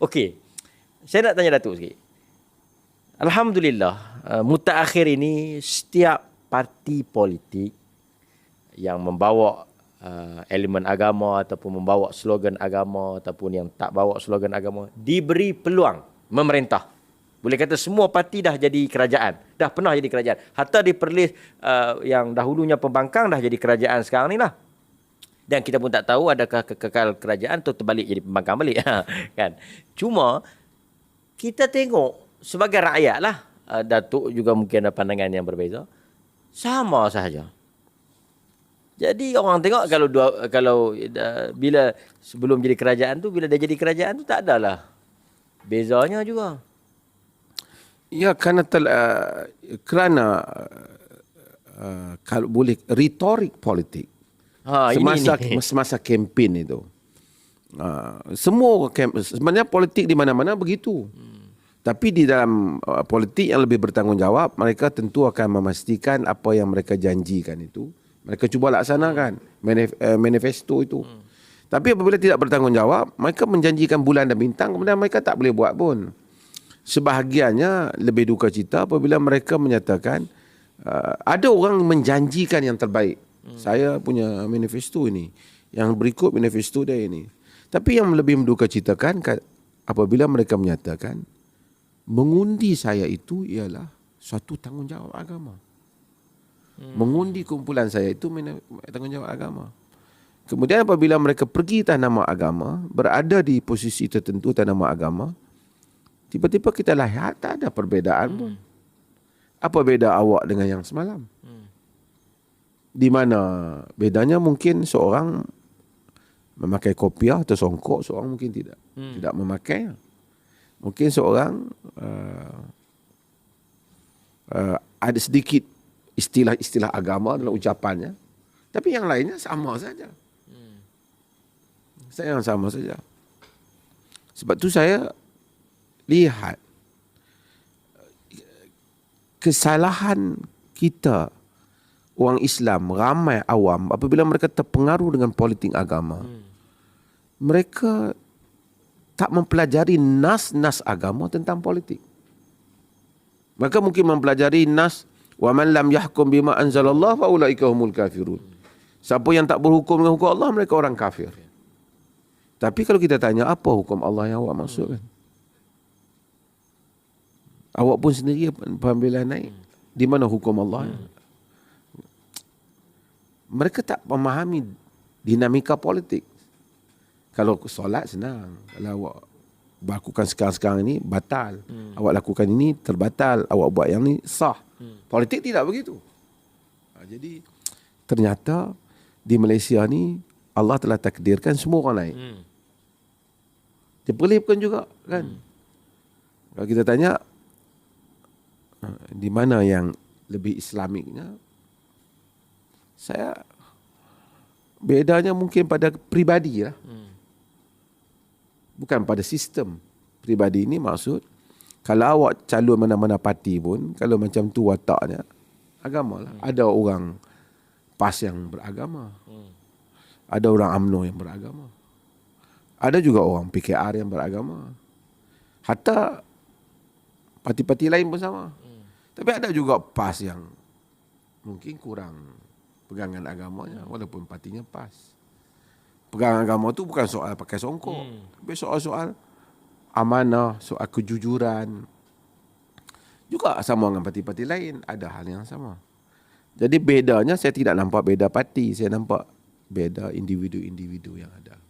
Okey. Saya nak tanya Datuk sikit. Alhamdulillah, uh, mutakhir ini setiap parti politik yang membawa uh, elemen agama ataupun membawa slogan agama ataupun yang tak bawa slogan agama diberi peluang memerintah. Boleh kata semua parti dah jadi kerajaan. Dah pernah jadi kerajaan. Hatta di Perlis uh, yang dahulunya pembangkang dah jadi kerajaan sekarang ni lah. Dan kita pun tak tahu adakah kekal kerajaan tu terbalik jadi pembangkang balik. kan? Cuma kita tengok sebagai rakyat lah. Uh, Datuk juga mungkin ada pandangan yang berbeza. Sama sahaja. Jadi orang tengok kalau dua, kalau uh, bila sebelum jadi kerajaan tu bila dah jadi kerajaan tu tak adalah bezanya juga. Ya kerana tel, uh, kerana uh, kalau boleh retorik politik Ha, semasa ini, ini. semasa kempen itu. Uh, semua kem, sebenarnya politik di mana-mana begitu. Hmm. Tapi di dalam uh, politik yang lebih bertanggungjawab, mereka tentu akan memastikan apa yang mereka janjikan itu mereka cuba laksanakan manif, uh, manifesto itu. Hmm. Tapi apabila tidak bertanggungjawab, mereka menjanjikan bulan dan bintang kemudian mereka tak boleh buat pun sebahagiannya lebih duka cita apabila mereka menyatakan uh, ada orang menjanjikan yang terbaik. Hmm. Saya punya manifesto ini. Yang berikut manifesto dia ini. Tapi yang lebih menduka citakan apabila mereka menyatakan mengundi saya itu ialah suatu tanggungjawab agama. Hmm. Mengundi kumpulan saya itu tanggungjawab agama. Kemudian apabila mereka pergi tanah nama agama, berada di posisi tertentu tanah nama agama, Tiba-tiba kita lihat tak ada perbezaan pun. Hmm. Apa beda awak dengan yang semalam? Di mana bedanya mungkin seorang memakai kopiah atau songkok, seorang mungkin tidak. Hmm. Tidak memakai. Mungkin seorang uh, uh, ada sedikit istilah-istilah agama dalam ucapannya. Tapi yang lainnya sama saja. Hmm. Saya yang sama saja. Sebab tu saya lihat kesalahan kita orang Islam ramai awam apabila mereka terpengaruh dengan politik agama hmm. mereka tak mempelajari nas-nas agama tentang politik mereka mungkin mempelajari nas wa man lam yahkum bima anzalallah fa ulaika humul kafirun siapa yang tak berhukum dengan hukum Allah mereka orang kafir tapi kalau kita tanya apa hukum Allah yang awak maksudkan hmm. Awak pun sendiri apabila naik. Di mana hukum Allah? Hmm. Mereka tak memahami dinamika politik. Kalau solat senang. Kalau awak lakukan sekarang-sekarang ini, batal. Hmm. Awak lakukan ini, terbatal. Awak buat yang ini, sah. Hmm. Politik tidak begitu. Ha, jadi, ternyata di Malaysia ni Allah telah takdirkan semua orang naik. Hmm. Dia perlipkan juga kan. Hmm. Kalau kita tanya di mana yang lebih islamiknya saya bedanya mungkin pada pribadi lah hmm. bukan pada sistem pribadi ini maksud kalau awak calon mana-mana parti pun kalau macam tu wataknya agama lah hmm. ada orang PAS yang beragama hmm. ada orang AMNO yang beragama ada juga orang PKR yang beragama hatta parti-parti lain pun sama hmm. Tapi ada juga PAS yang mungkin kurang pegangan agamanya walaupun partinya PAS. Pegangan agama tu bukan soal pakai songkok. Hmm. Tapi soal-soal amanah, soal kejujuran. Juga sama dengan parti-parti lain. Ada hal yang sama. Jadi bedanya saya tidak nampak beda parti. Saya nampak beda individu-individu yang ada.